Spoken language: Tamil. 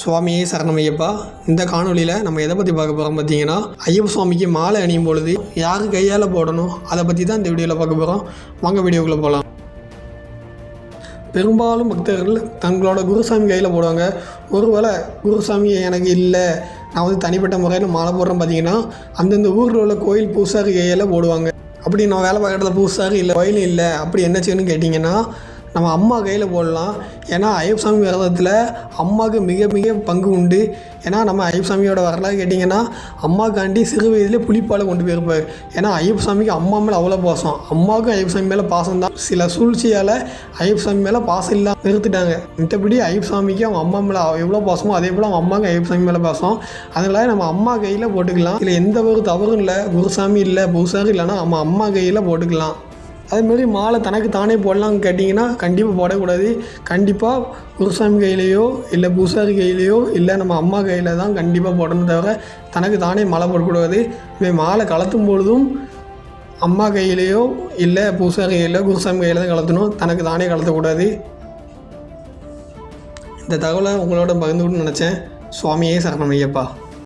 சுவாமியே சரணமையப்பா. இந்த காணொளியில் நம்ம எதை பற்றி பார்க்க போகிறோம் பார்த்தீங்கன்னா ஐயப்ப சுவாமிக்கு மாலை அணியும் பொழுது யார் கையால் போடணும்? அதை பற்றி தான் இந்த வீடியோவில் பார்க்க போகிறோம் வாங்க வீடியோக்குள்ளே போகலாம் பெரும்பாலும் பக்தர்கள் தங்களோட குருசாமி கையில் போடுவாங்க. ஒருவேளை குருசாமி எனக்கு இல்லை நான் வந்து தனிப்பட்ட முறையில் மாலை போடுறேன் பார்த்தீங்கன்னா அந்தந்த ஊரில் உள்ள கோயில் பூசாரி கையில் போடுவாங்க. அப்படி நான் வேலை பார்க்குற பூசாரி இல்லை கோயிலும் இல்லை அப்படி என்ன செய்யணும்னு கேட்டிங்கன்னா நம்ம அம்மா கையில் போடலாம். ஏன்னா ஐயப்பசாமி விரதத்தில் அம்மாவுக்கு மிக மிக பங்கு உண்டு. ஏன்னா நம்ம ஐயப்பசாமியோட வரலாறு கேட்டிங்கன்னா அம்மாக்காண்டி சிறு வயதிலே புளிப்பாலை கொண்டு போயிருப்பார். ஏன்னா ஐயப்பசாமிக்கு அம்மா மேலே அவ்வளோ பாசம். அம்மாவுக்கும் ஐயப்பசாமி மேலே பாசம் தான். சில சூழ்ச்சியால் ஐயப்பசாமி மேலே பாசம் இல்லாமல் நிறுத்திட்டாங்க. மற்றபடி ஐயப்பசாமிக்கு அவங்க அம்மா மேலே எவ்வளோ பாசமோ அதே போல் அவங்க அம்மாவுக்கு ஐயப்பசாமி மேலே பாசம். அதனால நம்ம அம்மா கையில் போட்டுக்கலாம். இதில் எந்த ஒரு தவறும் இல்லை. குருசாமி இல்லை பூசாரி இல்லைன்னா நம்ம அம்மா கையில் போட்டுக்கலாம். அதேமாரி மாலை தனக்கு தானே போடலாம்னு கேட்டிங்கன்னா கண்டிப்பாக போடக்கூடாது. கண்டிப்பாக குருசாமி கையிலையோ இல்லை பூசாரி கையிலையோ இல்லை நம்ம அம்மா கையில் தான் கண்டிப்பாக போடணும் தவிர தனக்கு தானே மாலை போடக்கூடாது. இப்போ மாலை கலத்தும் பொழுதும் அம்மா கையிலையோ இல்லை பூசாரி கையிலோ குருசாமி கையில் தான் கலத்தணும். தனக்கு தானே கலத்தக்கூடாது. இந்த தகவலை உங்களோட பகிர்ந்துக்கணும்னு நினச்சேன். சுவாமியே சரணம் ஐயப்பா.